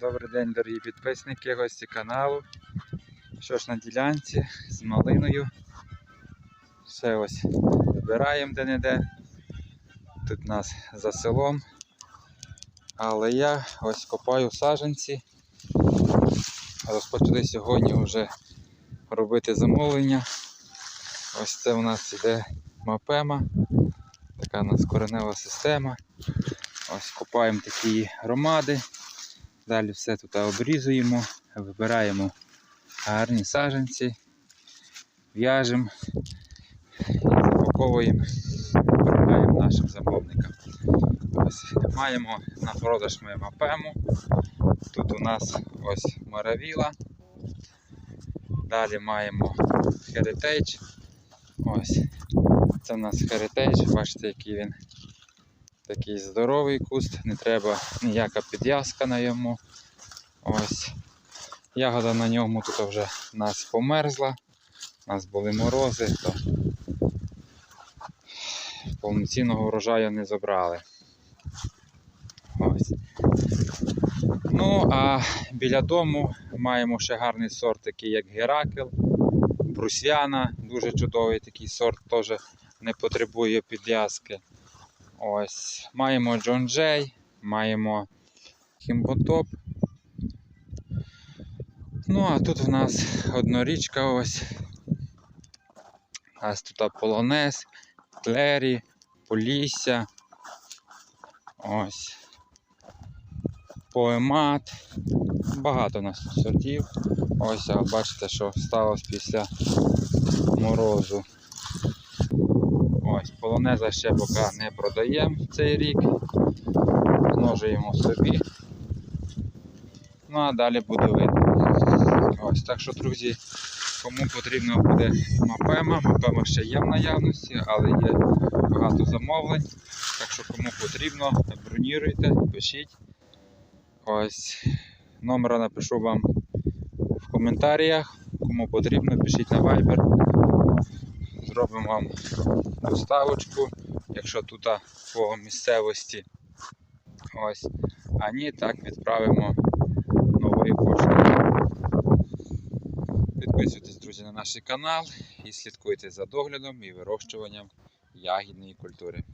Добрий день, дорогі підписники, гості каналу. Що ж на ділянці з малиною. Ще ось вибираємо де-не-де. Тут нас за селом. Але я ось копаю саджанці. Розпочали сьогодні вже робити замовлення. Ось це у нас іде мапема. Така у нас коренева система. Ось копаємо такі громади. Далі все тут обрізуємо, вибираємо гарні саджанці, в'яжемо і запаковуємо, відправляємо нашим замовникам. Ось маємо на продаж ми мапему. Тут у нас ось моравіла. Далі маємо Heritage. Ось. Це у нас Heritage, бачите, який він такий здоровий куст, не треба ніяка підв'язка на йому. Ось. Ягода на ньому тут вже нас померзла. У нас були морози, то повноцінного врожаю не забрали. Ось. Ну, а біля дому маємо ще гарний сорт, такий як Геракл, Брусяна, дуже чудовий такий сорт, теж не потребує підв'язки. Ось. Маємо Джон Джей, маємо Хімботоп. Ну, а тут в нас однорічка ось. Нас тут Полонез, Клері, Полісся. Ось. Поемат. Багато у нас сортів. Ось, а бачите, що сталося після морозу. Ось, полонеза ще поки не продаємо цей рік. Множуємо собі. Ну а далі буде видно. Ось, так що, друзі, кому потрібна буде мапема, мапема ще є в наявності, але є багато замовлень. Так що кому потрібно, броніруйте, пишіть. Ось номера напишу вам в коментарях. Кому потрібно, пишіть на Viber. Зробимо вам доставочку, якщо тут по місцевості. Ось. А ні, так відправимо новою поштою. Підписуйтесь, друзі, на наш канал і слідкуйте за доглядом і вирощуванням ягідної культури.